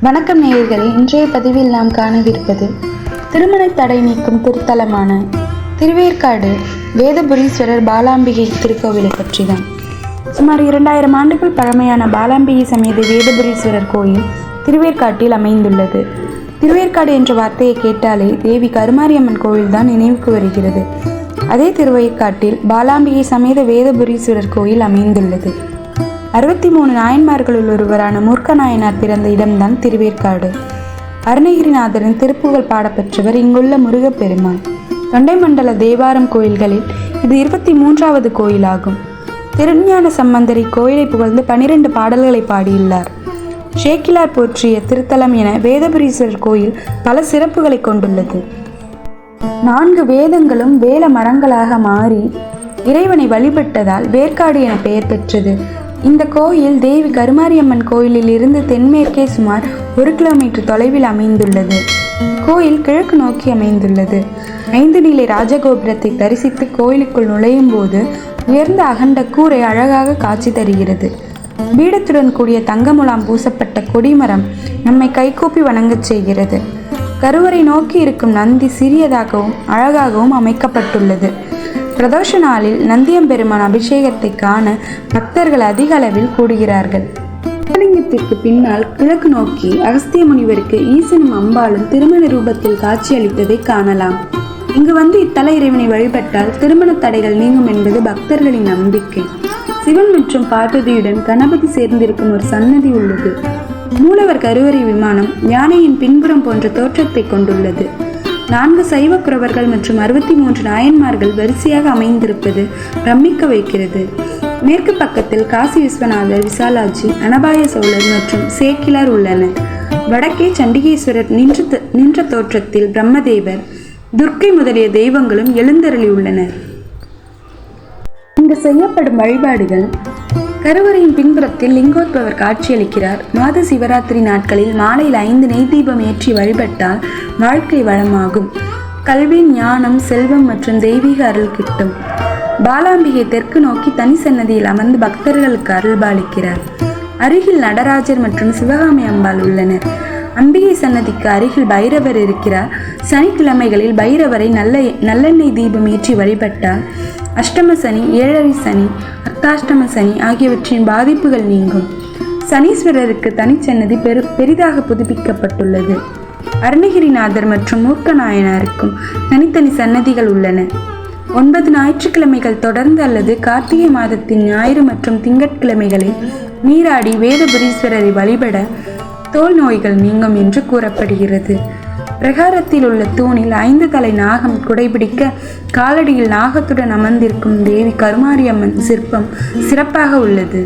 வணக்கம் நேயர்களே. இன்றைய பதிவில் நாம் காணவிருப்பது திருமண தடை நீக்கும் திருத்தலமான திருவேற்காடு வேதபுரீஸ்வரர் பாலாம்பிகை திருக்கோவிலை பற்றிதான். சுமார் இரண்டாயிரம் ஆண்டுகள் பழமையான பாலாம்பிகை சமேத வேதபுரீஸ்வரர் கோயில் திருவேற்காட்டில் அமைந்துள்ளது. திருவேற்காடு என்ற வார்த்தையை கேட்டாலே தேவி கருமாரியம்மன் கோயில்தான் நினைவுக்கு வருகிறது. அதே திருவேற்காட்டில் பாலாம்பிகை சமேத வேதபுரீஸ்வரர் கோயில் அமைந்துள்ளது. அறுபத்தி மூணு நாயன்மார்களுள் ஒருவரான மூர்க்க நாயனார் பிறந்த இடம்தான் திருவேற்காடு. அருணகிரிநாதரின் திருப்புகழ் பாடப்பெற்றவர் இங்குள்ள முருகப்பெருமான். தொண்டைமண்டல தேவாரம் கோயில்களில் இது இருபத்தி மூன்றாவது கோயிலாகும். திருஞான சம்பந்தர் இக்கோயிலை புகழ்ந்து பனிரெண்டு பாடல்களை பாடியுள்ளார். ஷேக்கிலார் போற்றிய திருத்தலம் என வேதபுரீஸ்வரர் கோயில் பல சிறப்புகளை கொண்டுள்ளது. நான்கு வேதங்களும் வேல மரங்களாக மாறி இறைவனை வழிபட்டதால் வேர்க்காடு என பெயர் பெற்றது. இந்த கோயில் தேவி கருமாரியம்மன் கோயிலில் இருந்து தென்மேற்கே சுமார் ஒரு கிலோமீட்டர் தொலைவில் அமைந்துள்ளது. கோயில் கிழக்கு நோக்கி அமைந்துள்ளது. ஐந்து நிலை ராஜகோபுரத்தை தரிசித்து கோயிலுக்குள் நுழையும் போது உயர்ந்த அகண்ட கூரை அழகாக காட்சி தருகிறது. பீடத்துடன் கூடிய தங்கமுலாம் பூசப்பட்ட கொடிமரம் நம்மை கைகூப்பி வணங்கச் செய்கிறது. கருவறை நோக்கி இருக்கும் நந்தி சிறியதாகவும் அழகாகவும் அமைக்கப்பட்டுள்ளது. பிரதோஷ நாளில் நந்தியம்பெருமான் அபிஷேகத்தை காண பக்தர்கள் அதிக அளவில் கூடுகிறார்கள். சிவலிங்கத்திற்கு பின்னால் கிழக்கு நோக்கி அகஸ்திய முனிவருக்கு ஈசனும் அம்பாளும் திருமண ரூபத்தில் காட்சியளித்ததை காணலாம். இங்கு வந்து இத்தல இறைவனை வழிபட்டால் திருமண தடைகள் நீங்கும் என்பது பக்தர்களின் நம்பிக்கை. சிவன் மற்றும் பார்வதியுடன் கணபதி சேர்ந்திருக்கும் ஒரு சன்னதி உள்ளது. மூலவர் கருவறை விமானம் யானையின் பின்புறம் போன்ற தோற்றத்தை கொண்டுள்ளது. நான்கு சைவ குறவர்கள் மற்றும் அறுபத்தி மூன்று நாயன்மார்கள் வரிசையாக அமைந்திருப்பது பிரமிக்க வைக்கிறது. மேற்கு பக்கத்தில் காசி விஸ்வநாதர் விசாலாஜி அனபாய சோழர் மற்றும் சேக்கிலார் உள்ளனர். வடக்கே சண்டிகேஸ்வரர் நின்ற நின்ற தோற்றத்தில் பிரம்மதேவர் துர்க்கை முதலிய தெய்வங்களும் எழுந்தருளி உள்ளனர். இங்கு செய்யப்படும் வழிபாடுகள் கருவறையின் பின்புறத்தில் லிங்கோத்பவர் காட்சியளிக்கிறார். மாத சிவராத்திரி நாட்களில் மாலையில் ஐந்து நெய் தீபம் ஏற்றி வழிபட்டால் வாழ்க்கை வளமாகும். கல்வி ஞானம் செல்வம் மற்றும் தெய்வீக அருள் கிட்டும். பாலாம்பிகை தெற்கு நோக்கி தனி சன்னதியில் அமர்ந்து பக்தர்களுக்கு அருள்பாலிக்கிறார். அருகில் நடராஜர் மற்றும் சிவகாமி அம்பாள் உள்ளனர். அம்பிகை சன்னதிக்கு அருகில் பைரவர் இருக்கிறார். சனிக்கிழமைகளில் பைரவரை நல்ல நல்லெண்ணெய் தீபம் ஏற்றி வழிபட்டால் அஷ்டம சனி ஏழரை சனி அர்த்தாஷ்டம சனி ஆகியவற்றின் பாதிப்புகள் நீங்கும். சனீஸ்வரருக்கு தனிச்சன்னதி பெரு பெரிதாக புதுப்பிக்கப்பட்டுள்ளது. அருணகிரிநாதர் மற்றும் மூர்க்க நாயனாருக்கும் தனித்தனி சன்னதிகள் உள்ளன. ஒன்பது ஞாயிற்றுக்கிழமைகள் தொடர்ந்து அல்லது கார்த்திகை மாதத்தின் ஞாயிறு மற்றும் திங்கட்கிழமைகளில் நீராடி வேதபுரீஸ்வரரை வழிபட தோல் நோய்கள் நீங்கும் என்று கூறப்படுகிறது. பிரகாரத்தில் உள்ள தூணில் ஐந்து தலை நாகம் குடைபிடிக்க காலடியில் நாகத்துடன் அமர்ந்திருக்கும் தேவி கருமாரியம்மன் சிற்பம் சிறப்பாக உள்ளது.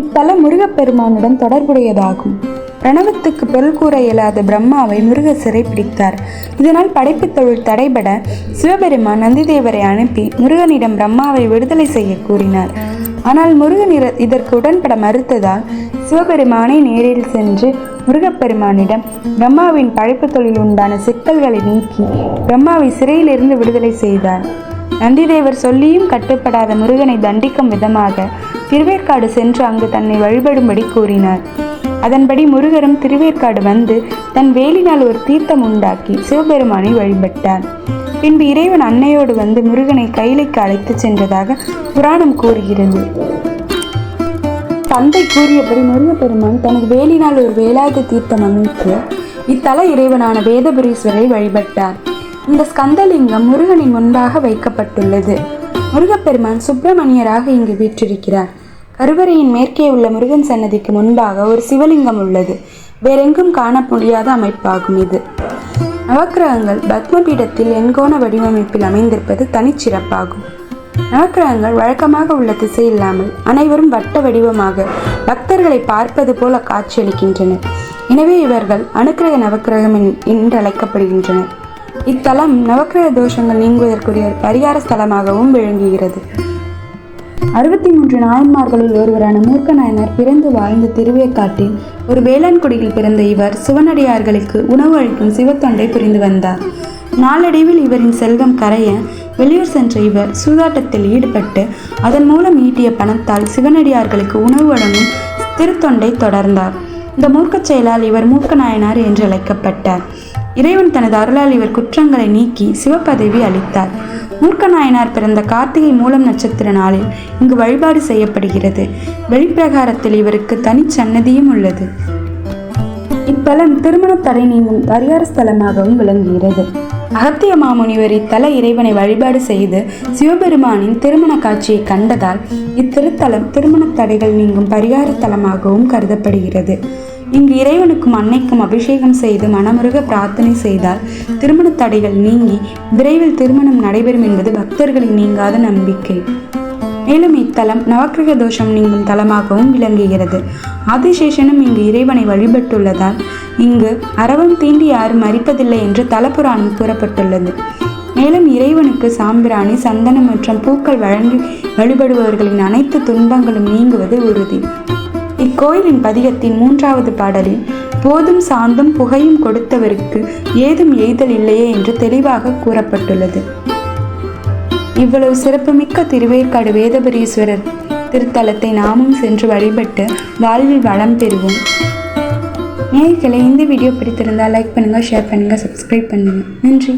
இத்தலம் முருகப்பெருமானுடன் தொடர்புடையதாகும். பிரணவத்துக்கு பொருள் கூற இயலாத பிரம்மாவை முருகர் சிறைப்பிடித்தார் இதனால் படைப்பு தொழில் தடைபட சிவபெருமான் நந்திதேவரை அனுப்பி முருகனிடம் பிரம்மாவை விடுதலை செய்ய கூறினார். ஆனால் முருகன் இதற்கு உடன்பட மறுத்ததால் சிவபெருமானை நேரில் சென்று முருகப்பெருமானிடம் பிரம்மாவின் படைப்பு தொழில் உண்டான சிக்கல்களை நீக்கி பிரம்மாவை சிறையிலிருந்து விடுதலை செய்தார். நந்திதேவர் சொல்லியும் கட்டுப்படாத முருகனை தண்டிக்கும் விதமாக திருவேற்காடு சென்று அங்கு தன்னை வழிபடும்படி கூறினார். அதன்படி முருகரும் திருவேற்காடு வந்து தன் வேலினால் ஒரு தீர்த்தம் உண்டாக்கி சிவபெருமானை வழிபட்டார். பின்பு இறைவன் அன்னையோடு வந்து முருகனை கைலைக்கு அழைத்துச் சென்றதாக புராணம் கூறுகிறது. தந்தை கூறியபடி முருகப்பெருமான் தனது வேலினால் ஒரு வேலாயுத தீர்த்தம் அமைத்து இத்தல இறைவனான வேதபுரீஸ்வரை வழிபட்டார். இந்த ஸ்கந்தலிங்கம் முருகனின் முன்பாக வைக்கப்பட்டுள்ளது. முருகப்பெருமான் சுப்பிரமணியராக இங்கு வீற்றிருக்கிறார். கருவறையின் மேற்கே உள்ள முருகன் சன்னதிக்கு முன்பாக ஒரு சிவலிங்கம் உள்ளது. வேறெங்கும் காண முடியாத அமைப்பாகும் இது. நவக்கிரகங்கள் பத்மபீடத்தில் எண்கோண வடிவமைப்பில் அமைந்திருப்பது தனிச்சிறப்பாகும். நவக்கிரகங்கள் வழக்கமாக உள்ள திசை இல்லாமல் அனைவரும் வட்ட வடிவமாக பக்தர்களை பார்ப்பது போல காட்சியளிக்கின்றனர் எனவே இவர்கள் அணுக்கிரக நவக்கிரகம் என்- என்று அழைக்கப்படுகின்றனர். இத்தலம் நவக்கிரக தோஷங்கள் நீங்குவதற்குரிய பரிகார ஸ்தலமாகவும் விளங்குகிறது. அறுபத்தி மூன்று நாயன்மார்களுள் ஒருவரான மூர்க்க நாயனார் பிறந்து வாழ்ந்த திருவேக்காட்டில் ஒரு வேளாண்குடியில் பிறந்த இவர் சிவனடியார்களுக்கு உணவு அளிக்கும் சிவத்தொண்டை புரிந்து வந்தார். நாளடைவில் இவரின் செல்வம் கரைய வெளியூர் சென்ற இவர் சூதாட்டத்தில் ஈடுபட்டு அதன் மூலம் ஈட்டிய பணத்தால் சிவனடியார்களுக்கு உணவு வழங்கும் திருத்தொண்டை தொடர்ந்தார். இந்த மூர்க்கச் செயலால் இவர் மூர்க்க நாயனார் என்று அழைக்கப்பட்டார் இறைவன் தனது அருளால் இவர் குற்றங்களை நீக்கி சிவப்பதவி அளித்தார். மூர்க்க நாயனார் பிறந்த கார்த்திகை மூலம் நட்சத்திர நாளில் இங்கு வழிபாடு செய்யப்படுகிறது. வெளிப்பிரகாரத்தில் இவருக்கு தனிச்சன்னதியும் உள்ளது. இத்தலம் திருமண தடை நீங்கும் பரிகார ஸ்தலமாகவும் விளங்குகிறது. அகத்திய மாமுனிவர் இத்தல இறைவனை வழிபாடு செய்து சிவபெருமானின் திருமண காட்சியை கண்டதால் இத்திருத்தலம் திருமண தடைகள் நீங்கும் பரிகார தலமாகவும் கருதப்படுகிறது. இங்கு இறைவனுக்கும் அன்னைக்கும் அபிஷேகம் செய்து மனமுருக பிரார்த்தனை செய்தால் திருமண தடைகள் நீங்கி விரைவில் திருமணம் நடைபெறும் என்பது பக்தர்களின் நீங்காத நம்பிக்கை. மேலும் இத்தலம் நவக்கிரக தோஷம் நீங்கும் தலமாகவும் விளங்குகிறது. ஆதிசேஷனும் இங்கு இறைவனை வழிபட்டுள்ளதால் இங்கு அறவம் தீண்டி யாரும் மறிப்பதில்லை என்று தலபுராணம் கூறப்பட்டுள்ளது. மேலும் இறைவனுக்கு சாம்பிராணி சந்தனம் மற்றும் பூக்கள் வழங்கி வழிபடுபவர்களின் அனைத்து துன்பங்களும் நீங்குவது உறுதி. இக்கோயிலின் பதிகத்தின் மூன்றாவது பாடலில் போதும் சாந்தும் புகையும் கொடுத்தவருக்கு ஏதும் எய்தல் இல்லையே என்று தெளிவாக கூறப்பட்டுள்ளது. இவ்வளவு சிறப்புமிக்க திருவேற்காடு வேதபுரீஸ்வரர் திருத்தலத்தை நாமும் சென்று வழிபட்டு வாழ்வில் வளம் பெறுவோம். நேர்களை இந்த வீடியோ பிடித்திருந்தால் லைக் பண்ணுங்கள் ஷேர் பண்ணுங்கள் சப்ஸ்கிரைப் பண்ணுங்கள் நன்றி.